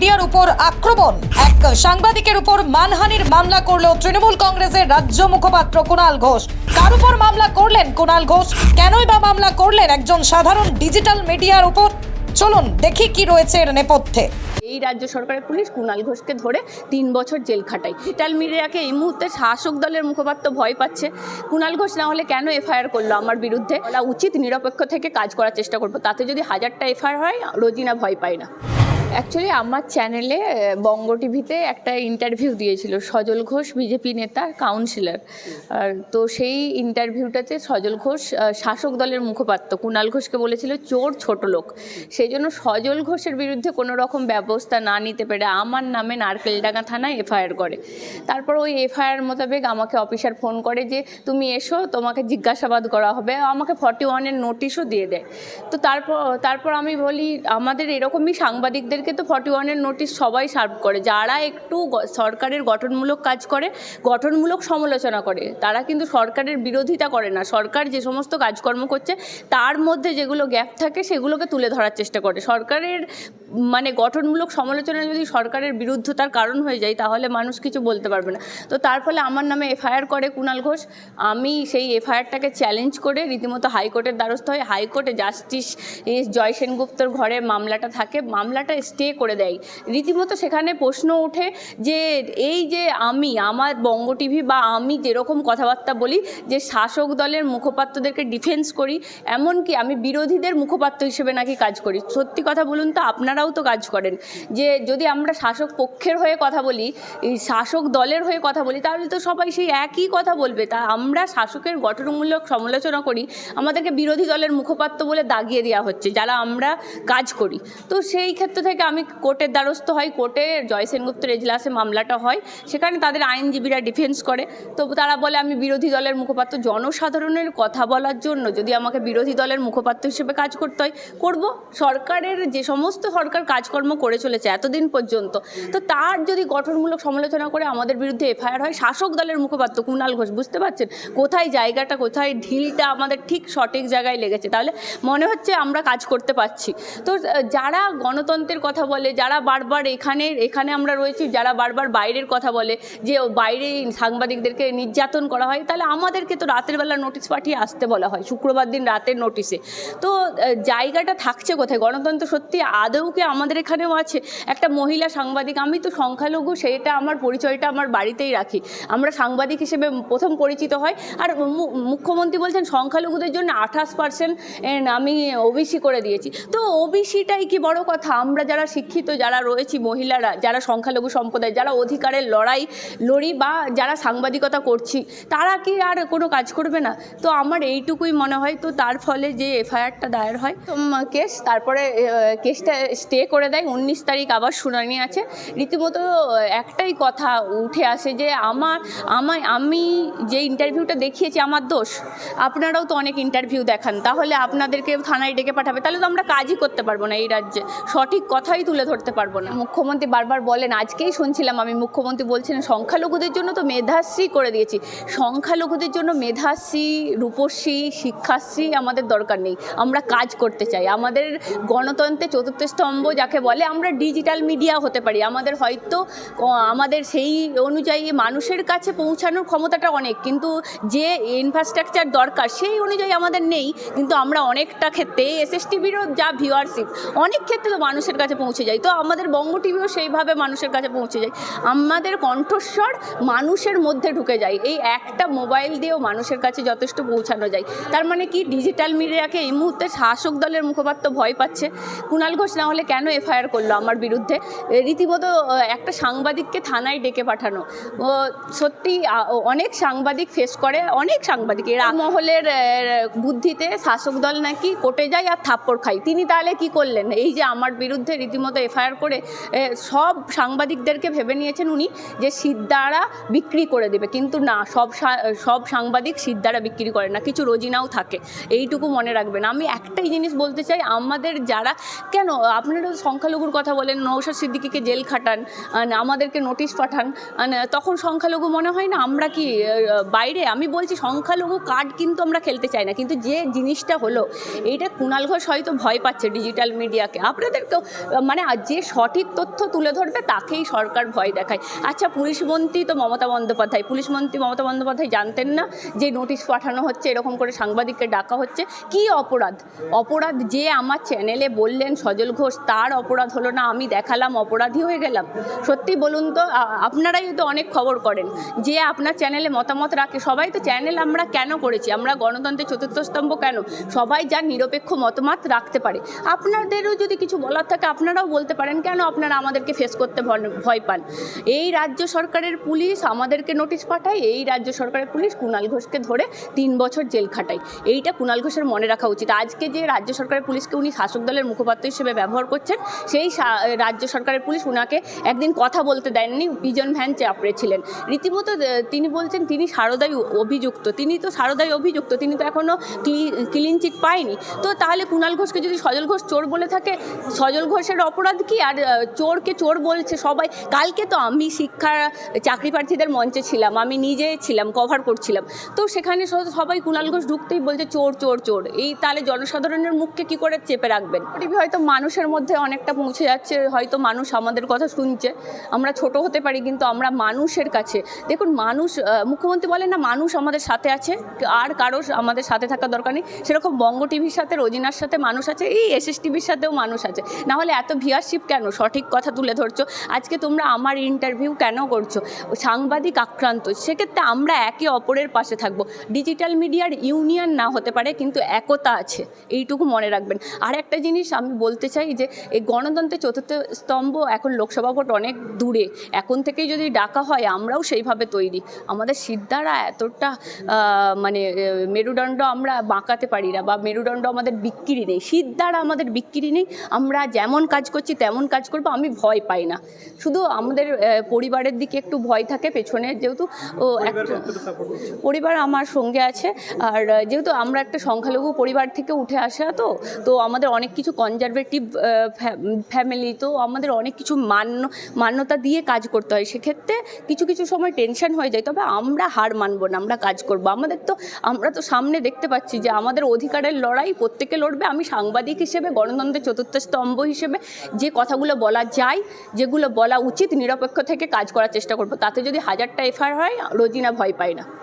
মিডিয়ার উপর আক্রমণ। এক সাংবাদিকের উপর মানহানির মামলা করল তৃণমূল কংগ্রেসের রাজ্য মুখপাত্র কুণাল ঘোষ। কার উপর মামলা করলেন কুণাল ঘোষ? কেনই বা মামলা করলেন একজন সাধারণ ডিজিটাল মিডিয়ার উপর? চলুন দেখি কি রয়েছে এর নেপথ্যে। এই রাজ্য সরকারের পুলিশ কুণাল ঘোষকে ধরে তিন বছর জেল খাটায়। ডিজিটাল মিডিয়াকে এই মুহূর্তে শাসক দলের মুখপাত্র ভয় পাচ্ছে। কুণাল ঘোষ না হলে কেন এফআইআর করল আমার বিরুদ্ধে? বলা উচিত নিরপেক্ষ থেকে কাজ করার চেষ্টা করব। তাতে যদি হাজারটা এফআইআর হয়, রোজিনা ভয় পায় না। অ্যাকচুয়ালি আমার চ্যানেলে বঙ্গ টিভিতে একটা ইন্টারভিউ দিয়েছিল সজল ঘোষ বিজেপি নেতা কাউন্সিলর তো সেই ইন্টারভিউটাতে সজল ঘোষ শাসক দলের মুখপাত্র। কুণাল ঘোষকে বলেছিল, চোর ছোট লোক। সেই জন্য সজল ঘোষের বিরুদ্ধে কোনো রকম ব্যবস্থা না নিতে পেরে আমার নামে নারকেলডাঙ্গা থানায় এফআইআর করে। তারপর ওই এফআইআর মোতাবেক আমাকে অফিসার ফোন করে যে, তুমি এসো, তোমাকে জিজ্ঞাসাবাদ করা হবে। আমাকে ফর্টি ওয়ানের নোটিশও দিয়ে দেয়। তো তারপর তারপর আমি বলি, আমাদের এরকমই সাংবাদিকদেরকে তো ফর্টি ওয়ানের নোটিশ সবাই সার্ভ করে। যারা একটু সরকারের গঠনমূলক কাজ করে, গঠনমূলক সমালোচনা করে, তারা কিন্তু সরকারের বিরোধিতা করে না। সরকার যে সমস্ত কাজকর্ম করছে, তার মধ্যে যেগুলো গ্যাপ থাকে, সেগুলোকে তুলে ধরার চেষ্টা করে। সরকারের মানে গঠনমূলক সমালোচনা যদি সরকারের বিরুদ্ধতার কারণ হয়ে যায়, তাহলে মানুষ কিছু বলতে পারবে না। তো তার ফলে আমার নামে এফআইআর করে কুণাল ঘোষ। আমি সেই এফআইআরটাকে চ্যালেঞ্জ করে রীতিমতো হাইকোর্টের দ্বারস্থ হয়ে হাইকোর্টে জাস্টিস জয় সেনগুপ্তর ঘরে মামলাটা থাকে। মামলাটা স্টে করে দেয়। রীতিমতো সেখানে প্রশ্ন ওঠে যে, এই যে আমি, আমার বঙ্গ টিভি বা আমি যেরকম কথাবার্তা বলি, যে শাসক দলের মুখপাত্রদেরকে ডিফেন্স করি, এমনকি আমি বিরোধীদের মুখপাত্র হিসেবে নাকি কাজ করি। সত্যি কথা বলুন তো আপনারাও তো কাজ করেন। যে যদি আমরা শাসক পক্ষের হয়ে কথা বলি শাসক দলের হয়ে কথা বলি, তাহলে তো সবাই সেই একই কথা বলবে। তা আমরা শাসকের গঠনমূলক সমালোচনা করি, আমাদেরকে বিরোধী দলের মুখপাত্র বলে দাগিয়ে দেওয়া হচ্ছে, যারা আমরা কাজ করি। তো সেই ক্ষেত্র থেকে আমি কোর্টের দ্বারস্থ হই। কোর্টে জয় সেনগুপ্তের এজলাসে মামলাটা হয়, সেখানে তাদের আইনজীবীরা ডিফেন্স করে। তো তারা বলে, আমি বিরোধী দলের মুখপাত্র। জনসাধারণের কথা বলার জন্য যদি আমাকে বিরোধী দলের মুখপাত্র হিসেবে কাজ করতে হয়, করব। সরকারের যে সমস্ত কাজকর্ম করে চলেছে এতদিন পর্যন্ত। তো তার যদি গঠনমূলক সমালোচনা করে আমাদের বিরুদ্ধে এফআইআর হয়, শাসক দলের মুখপাত্র কুণাল ঘোষ, বুঝতে পারছেন? কোথায় জায়গাটা, কোথায় ঢিলটা আমাদের ঠিক সঠিক জায়গায় লেগেছে? তাহলে মনে হচ্ছে আমরা কাজ করতে পারছি। তো যারা গণতন্ত্রের কথা বলে, যারা বারবার এখানে এখানে আমরা রয়েছি, যারা বারবার বাইরের কথা বলে, যে বাইরে সাংবাদিকদেরকে নির্যাতন করা হয়, তাহলে আমাদেরকে তো রাতের বেলা নোটিশ পাঠিয়ে আসতে বলা হয়, শুক্রবার দিন রাতের নোটিশে। তো জায়গাটা থাকছে কোথায়? গণতন্ত্র সত্যি আদৌ কি আমাদের এখানেও আছে। একটা মহিলা সাংবাদিক, আমি তো সংখ্যালঘু, সেটা আমার পরিচয়টা আমার বাড়িতেই রাখি। আমরা সাংবাদিক হিসেবে প্রথম পরিচিত হয়। আর মুখ্যমন্ত্রী বলছেন সংখ্যালঘুদের জন্য আঠাশ পার্সেন্ট আমি ওবিসি করে দিয়েছি। তো ওবিসিটাই কি বড় কথা? আমরা যারা শিক্ষিত, যারা রয়েছি মহিলারা, যারা সংখ্যালঘু সম্প্রদায়, যারা অধিকারের লড়াই, লড়ি বা যারা সাংবাদিকতা করছি, তারা কি আর কোনো কাজ করবে না? তো আমার এইটুকুই মনে হয়। তো তার ফলে যে এফআইআরটা দায়ের হয় কেস, তারপরে কেসটা স্টে করে দেয়। উনিশ তারিখ আবার শুনানি আছে। রীতিমতো একটাই কথা উঠে আসে যে আমার, আমায়, আমি যে ইন্টারভিউটা দেখিয়েছি, আমার দোষ। আপনারাও তো অনেক ইন্টারভিউ দেখান। তাহলে আপনাদেরকে থানায় ডেকে পাঠাবে। তাহলে তো আমরা কাজই করতে পারব না এই রাজ্যে। সঠিক কথাই তুলে ধরতে পারব না। মুখ্যমন্ত্রী বারবার বলেন, আজকেই শুনছিলাম আমি, মুখ্যমন্ত্রী বলছিলেন, সংখ্যালঘুদের জন্য তো মেধাশ্রী করে দিয়েছি। সংখ্যালঘুদের জন্য মেধাশ্রী, রূপশ্রী, শিক্ষাশ্রী আমাদের দরকার নেই। আমরা কাজ করতে চাই। আমাদের গণতন্ত্রে চতুর্থ স্তম্ভ যাকে বলে, আমরা ডিজিটাল মিডিয়া হতে পারি। আমাদের হয়তো আমাদের সেই অনুযায়ী মানুষের কাছে পৌঁছানোর ক্ষমতাটা অনেক, কিন্তু যে ইনফ্রাস্ট্রাকচার দরকার সেই অনুযায়ী আমাদের নেই। কিন্তু আমরা অনেকটা ক্ষেত্রে এস টিভিরও যা ভিউয়ারশিপ অনেক ক্ষেত্রে তো মানুষের কাছে পৌঁছে যায়। তো আমাদের বঙ্গ টিভিও সেইভাবে মানুষের কাছে পৌঁছে যায়। আমাদের কণ্ঠস্বর মানুষের মধ্যে ঢুকে যায়। এই একটা মোবাইল দিয়েও মানুষের কাছে যথেষ্ট পৌঁছানো যায়। তার মানে কি? ডিজিটাল মিডিয়াকে এই মুহূর্তে শাসক দলের মুখপাত্র ভয় পাচ্ছে। কুণাল ঘোষ না হলে কেন এফআইআর করল আমার বিরুদ্ধে? রীতিমতো একটা সাংবাদিককে থানায় ডেকে পাঠানো। ও, সত্যি অনেক সাংবাদিক ফেস করে, অনেক সাংবাদিক। এরা মহলের বুদ্ধিতে শাসক দল নাকি কোর্টে যায় আর থাপ্পড় খায়। তিনি তাহলে কি করলেন? এই যে আমার বিরুদ্ধে রীতিমতো এফআইআর করে সব সাংবাদিকদেরকে ভেবে নিয়েছেন উনি যে সিদ্ধারা বিক্রি করে দেবে। কিন্তু না, সব সব সাংবাদিক সিদ্ধারা বিক্রি করে না, কিছু রোজিনাও থাকে। এইটুকু মনে রাখবেন। আমি একটাই জিনিস বলতে চাই, আমাদের যারা, কেন আপনারা সংখ্যালঘুর কথা বলেন নৌশাদ সিদ্দিকিকে জেল খাটান আমাদেরকে নোটিশ পাঠান তখন সংখ্যালঘু মনে হয় না আমরা কি বাইরে? আমি বলছি সংখ্যালঘু কার্ড কিন্তু আমরা খেলতে চাই না, কিন্তু যে জিনিসটা হলো এইটা কুণাল ঘোষ হয়তো ভয় পাচ্ছে ডিজিটাল মিডিয়াকে। আপনাদেরকেও মানে যে সঠিক তথ্য তুলে ধরবে, তাকেই সরকার ভয় দেখায়। আচ্ছা পুলিশ মন্ত্রী তো মমতা বন্দ্যোপাধ্যায়। পুলিশ মন্ত্রী মমতা বন্দ্যোপাধ্যায় জানতেন না যে নোটিশ পাঠানো হচ্ছে, এরকম করে সাংবাদিককে ডাকা হচ্ছে। কি অপরাধ? অপরাধ যে আমার চ্যানেলে বললেন সজল ঘোষ তার অপরাধ হলো না, আমি দেখালাম, অপরাধী হয়ে গেলাম। সত্যি বলুন তো আপনারাই তো অনেক খবর করেন, যে আপনার চ্যানেলে মতামত রাখে, সবাই তো চ্যানেল আমরা কেন করেছি, আমরা গণতন্ত্রের চতুর্থ স্তম্ভ কেন? সবাই যার নিরপেক্ষ মতামত রাখতে পারে। আপনাদেরও যদি কিছু বলার থাকে, আপনারাও বলতে পারেন, কেন আপনারা আমাদেরকে ফেস করতে ভয়- পান? এই রাজ্য সরকারের পুলিশ আমাদেরকে নোটিশ পাঠায়, এই রাজ্য সরকারের পুলিশ কুণাল ঘোষকে ধরে তিন বছর জেল খাটায়। এইটা কুণাল ঘোষের মনে রাখা উচিত। আজকে যে রাজ্য সরকারের পুলিশকে উনি শাসক দলের মুখপাত্র হিসেবে ব্যবহার করছেন, সেই রাজ্য সরকারের পুলিশ ওনাকে একদিন কথা বলতে দেননি, পিজন ভ্যান চাপড়েছিলেন রীতিমতো তিনি বলছেন, তিনি সারদাই অভিযুক্ত। তিনি তো সারদাই অভিযুক্ত, তিনি তো এখনও ক্লিন চিট পায়নি। তো তাহলে কুণাল ঘোষকে যদি সজল ঘোষ চোর বলে থাকে, সজল ঘোষের অপরাধ কি? আর চোরকে চোর বলছে সবাই। কালকে তো আমি শিক্ষা, চাকরি প্রার্থীদের মঞ্চে ছিলাম, আমি নিজে ছিলাম, কভার করছিলাম। তো সেখানে সবাই কুণাল ঘোষ ঢুকতেই বলছে, চোর চোর চোর। এই তাহলে জনসাধারণের মুখকে কি করে চেপে রাখবেন? হয়তো মানুষের মধ্যে অনেকটা পৌঁছে যাচ্ছে, হয়তো মানুষ আমাদের কথা শুনছে। আমরা ছোট হতে পারি, কিন্তু আমরা মানুষের কাছে। দেখুন, মানুষ মুখ্যমন্ত্রী বলেন না, মানুষ আমাদের সাথে আছে, আর কারও আমাদের সাথে থাকা দরকার নেই। সেরকম বঙ্গ টিভির সাথে, রোজিনার সাথে মানুষ আছে, এই এস এস টিভির সাথেও মানুষ আছে। না হলে এত ভিয়ারশিপ কেন? সঠিক কথা তুলে ধরছো। আজকে তোমরা আমার ইন্টারভিউ কেন করছ? সাংবাদিক আক্রান্ত, সেক্ষেত্রে আমরা একে অপরের পাশে থাকব। ডিজিটাল মিডিয়ার ইউনিয়ন না হতে পারে, কিন্তু একতা আছে। এইটুকু মনে রাখবেন। আর একটা জিনিস আমি বলতে চাই যে এই গণতন্ত্রের চতুর্থ স্তম্ভ এখন লোকসভা ভোট অনেক দূরে। এখন থেকেই যদি ডাকা হয় আমরাও সেইভাবে তৈরি। আমাদের সিদ্ধারা এতটা মানে মেরুদণ্ড আমরা বাঁকাতে পারি না বা মেরুদণ্ড আমাদের বিক্রি নেই। সিদ্ধারা আমাদের বিক্রি নেই। আমরা যেমন কাজ করছি তেমন কাজ করব আমি ভয় পাই না। শুধু আমাদের পরিবারের দিকে একটু ভয় থাকে পেছনে যেহেতু ও একটা পরিবার আমার সঙ্গে আছে। আর যেহেতু আমরা একটা সংখ্যালঘু পরিবার থেকে উঠে আসা তো তো আমাদের অনেক কিছু কনজারভেটিভ ফ্যামিলি তো আমাদের অনেক কিছু মান্য মান্যতা দিয়ে কাজ করতে হয়। সেক্ষেত্রে কিছু কিছু সময় টেনশন হয়ে যায়। তবে আমরা হার মানবো না, আমরা কাজ করব। আমাদের তো, আমরা তো সামনে দেখতে পাচ্ছি যে আমাদের অধিকারের লড়াই প্রত্যেকে লড়বে। আমি সাংবাদিক হিসেবে, গণতন্ত্রের চতুর্থ স্তম্ভ হিসেবে যে কথাগুলো বলা যায়, যেগুলো বলা উচিত, নিরপেক্ষ থেকে কাজ করার চেষ্টা করব। তাতে যদি হাজারটা এফআইআর হয়, রোজিনা ভয় পায় না।